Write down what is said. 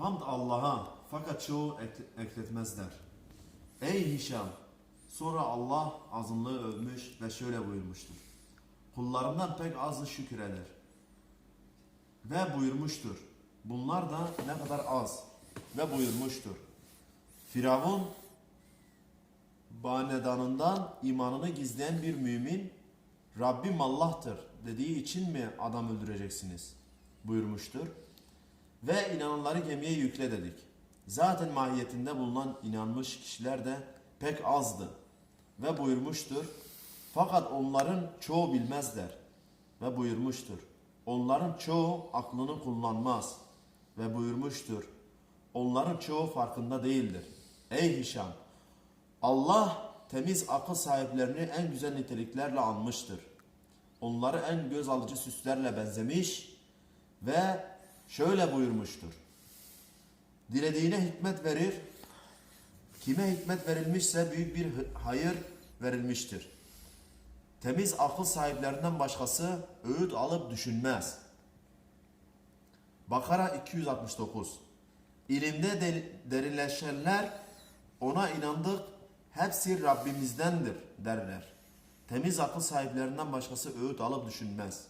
Hamd Allah'a fakat çoğu ek- ekletmezler. Ey Hişam! Sonra Allah azınlığı övmüş ve şöyle buyurmuştur. Kullarımdan pek azı şükreder. Ve buyurmuştur. Bunlar da ne kadar az. Ve buyurmuştur. Firavun banedanından imanını gizleyen bir mümin Rabbim Allah'tır dediği için mi adam öldüreceksiniz buyurmuştur. Ve inananları gemiye yükle dedik. Zaten mahiyetinde bulunan inanmış kişiler de pek azdı. Ve buyurmuştur. Fakat onların çoğu bilmezler. Ve buyurmuştur. Onların çoğu aklını kullanmaz. Ve buyurmuştur. Onların çoğu farkında değildir. Ey Hişam! Allah temiz akıl sahiplerini en güzel niteliklerle anmıştır. Onları en göz alıcı süslerle benzemiş ve şöyle buyurmuştur. Dilediğine hikmet verir, kime hikmet verilmişse büyük bir hayır verilmiştir. Temiz akıl sahiplerinden başkası öğüt alıp düşünmez. Bakara 269 İlimde de- derinleşenler ona inandık hepsi Rabbimizdendir derler. Temiz akıl sahiplerinden başkası öğüt alıp düşünmez.